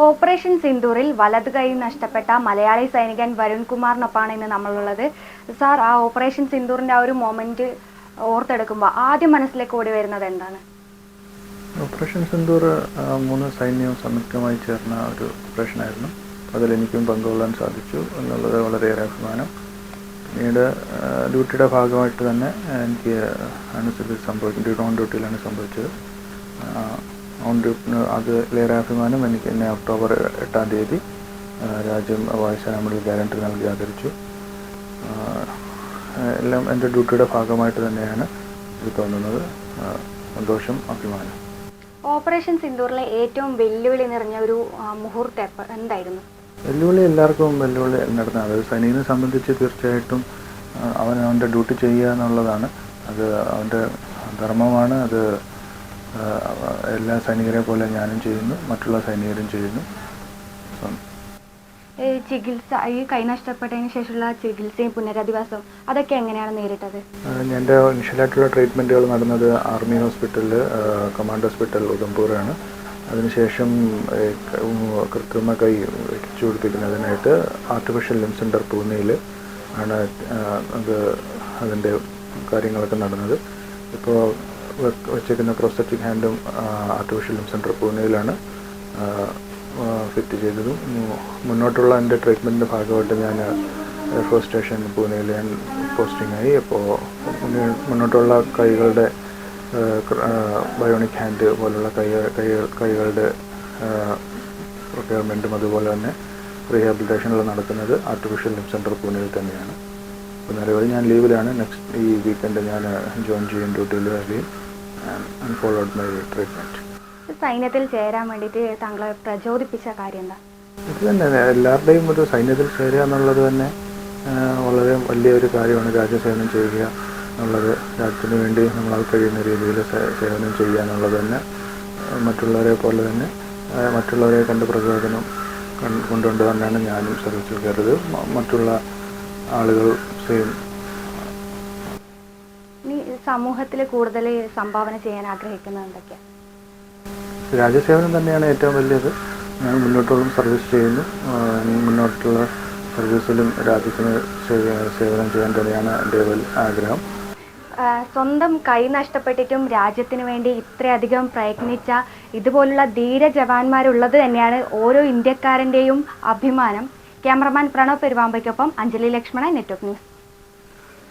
Operation സിന്ദൂറിൽ വലത് കൈ നഷ്ടപ്പെട്ട മലയാളി സൈനികൻ വരുൺ കുമാറിനൊപ്പമാണ് ഇന്ന് നമ്മളുള്ളത്. സാർ ആ ഓപ്പറേഷൻ സിന്ദൂറിന്റെ ആ ഒരു മൊമെന്റ് ഓർത്തെടുക്കുമ്പോൾ ആദ്യം മനസ്സിലേക്ക് ഓടി വരുന്നത് എന്താണ്? ഓപ്പറേഷൻ സിന്ദൂർ മൂന്ന് സൈന്യവും സംയുക്തമായി ചേർന്ന ഒരു ഓപ്പറേഷനായിരുന്നു അതിലെനിക്കും പങ്കുകൊള്ളാൻ സാധിച്ചു എന്നുള്ളത് വളരെയേറെ അഭിമാനം. പിന്നീട് ഡ്യൂട്ടിയുടെ ഭാഗമായിട്ട് തന്നെ എനിക്ക് ആണ് സംഭവിക്കും. ഡ്യൂട്ടി ഓൺ ഡ്യൂട്ടിയിലാണ് സംഭവിച്ചത്. ഓൺ അത് അതിലേറെ അഭിമാനം എനിക്ക് എന്നെ ഒക്ടോബർ എട്ടാം തീയതി രാജ്യം രാജ്യം വായുസേന ഗ്യാരണ്ടി നൽകി ആദരിച്ചു. എല്ലാം എന്റെ ഡ്യൂട്ടിയുടെ ഭാഗമായിട്ട് തന്നെയാണ് ഇത് തോന്നുന്നത്. സന്തോഷം അഭിമാനം. ഓപ്പറേഷൻ സിന്ദൂറിലെ ഏറ്റവും വെല്ലുവിളി നിറഞ്ഞ ഒരു മുഹൂർത്തം എന്തായിരുന്നു? വെല്ലുവിളി എല്ലാവർക്കും വെല്ലുവിളി നടന്ന അതായത് സൈനികനെ സംബന്ധിച്ച് തീർച്ചയായിട്ടും അവൻ അവന്റെ ഡ്യൂട്ടി ചെയ്യുക എന്നുള്ളതാണ്. അത് അവന്റെ ധർമ്മമാണ്. അത് എല്ലാ സൈനികരെ പോലെ ഞാനും ചെയ്യുന്നു മറ്റുള്ള സൈനികരും ചെയ്യുന്നു. ചികിത്സ ഈ കൈ നഷ്ടപ്പെട്ടതിന് ശേഷമുള്ള ചികിത്സയും പുനരധിവാസവും അതൊക്കെ എങ്ങനെയാണ് നേരിട്ടത്? എന്റെ ഇനിഷ്യലായിട്ടുള്ള ട്രീറ്റ്മെന്റുകൾ നടന്നത് ആർമി ഹോസ്പിറ്റലിൽ കമാൻഡ് ഹോസ്പിറ്റൽ ഉദംപൂറാണ് അതിനുശേഷം കൃത്രിമ കൈ വെച്ചു കൊടുപ്പിക്കുന്നതിനായിട്ട് ആർട്ടിഫിഷ്യൽ ലിം സെന്റർ പൂനെയിൽ ആണ് അത് അതിന്റെ കാര്യങ്ങളൊക്കെ നടന്നത്. ഇപ്പോൾ വെച്ചേക്കുന്ന പ്രോസ്തറ്റിക് ഹാൻഡും ആർട്ടിഫിഷ്യൽ സെന്റർ പൂനെയിലാണ് ഫിറ്റ് ചെയ്തതും. മുന്നോട്ടുള്ള എന്റെ ട്രീറ്റ്മെന്റിന്റെ ഭാഗമായിട്ട് ഞാൻ എയർഫോഴ്സ് സ്റ്റേഷൻ പൂനെയിൽ ഞാൻ പോസ്റ്റിംഗ് ആയി. അപ്പോൾ മുന്നോട്ടുള്ള കൈകളുടെ ബയോണിക് ഹാൻഡ് പോലുള്ള കൈ കൈ കൈകളുടെ റിക്വയർമെന്റും അതുപോലെ തന്നെ റീഹാബിലിറ്റേഷനിൽ നടക്കുന്നത് ആർട്ടിഫിഷ്യൽ ലിം സെന്റർ പൂനെയിൽ തന്നെയാണ്. അപ്പോൾ നിലവിൽ ഞാൻ ലീവിലാണ് നെക്സ്റ്റ് ഈ വീക്കെൻഡ് ഞാൻ ജോയിൻ ചെയ്യും ഡ്യൂട്ടിയിൽ വരികയും ആൻഡ് followed my treatment. സൈന്യത്തിൽ ചേരാൻ വേണ്ടിയിട്ട് താങ്കളെ പ്രചോദിപ്പിച്ച കാര്യം എന്താ? ഇത് തന്നെ എല്ലാവരുടെയും ഒരു സൈന്യത്തിൽ ചേരുക എന്നുള്ളത് തന്നെ വളരെ വലിയൊരു കാര്യമാണ് രാജ്യസേവനം ചെയ്യുക എന്നുള്ളത്. രാജ്യത്തിന് വേണ്ടി നമ്മളത് കഴിയുന്ന രീതിയിൽ സേവനം ചെയ്യുക എന്നുള്ളത് തന്നെ മറ്റുള്ളവരെ പോലെ തന്നെ മറ്റുള്ളവരെ കണ്ട് പ്രചോദനം കൊണ്ടുകൊണ്ട് തന്നെയാണ് ഞാനും സർവീസിൽ കയറിയത് മറ്റുള്ള ആളുകൾ സെയിം സമൂഹത്തിൽ കൂടുതൽ സംഭാവന ചെയ്യാൻ ആഗ്രഹിക്കുന്നത് എന്തൊക്കെയാണ് രാജ്യസേവനം തന്നെയാണ് ഏറ്റവും വലിയത്. ഞാൻ മുന്നോട്ടോളം സർവീസ് ചെയ്യുന്നു. മുന്നോട്ടുള്ള സർവീസിലും രാജ്യത്തിന് സേവനം ചെയ്യാൻ തന്നെയാണ് എന്റെ ആഗ്രഹം. സ്വന്തം കൈ നഷ്ടപ്പെട്ടിട്ടും രാജ്യത്തിന് വേണ്ടി ഇത്രയധികം പ്രയത്നിച്ച ഇതുപോലുള്ള ധീര ജവാന്മാരുള്ളത് തന്നെയാണ് ഓരോ ഇന്ത്യക്കാരന്റെയും അഭിമാനം. ക്യാമറമാൻ പ്രണവ് പെരുവാമ്പയ്ക്കൊപ്പം അഞ്ജലി ലക്ഷ്മണ നെറ്റ്വർക്ക് ന്യൂസ്.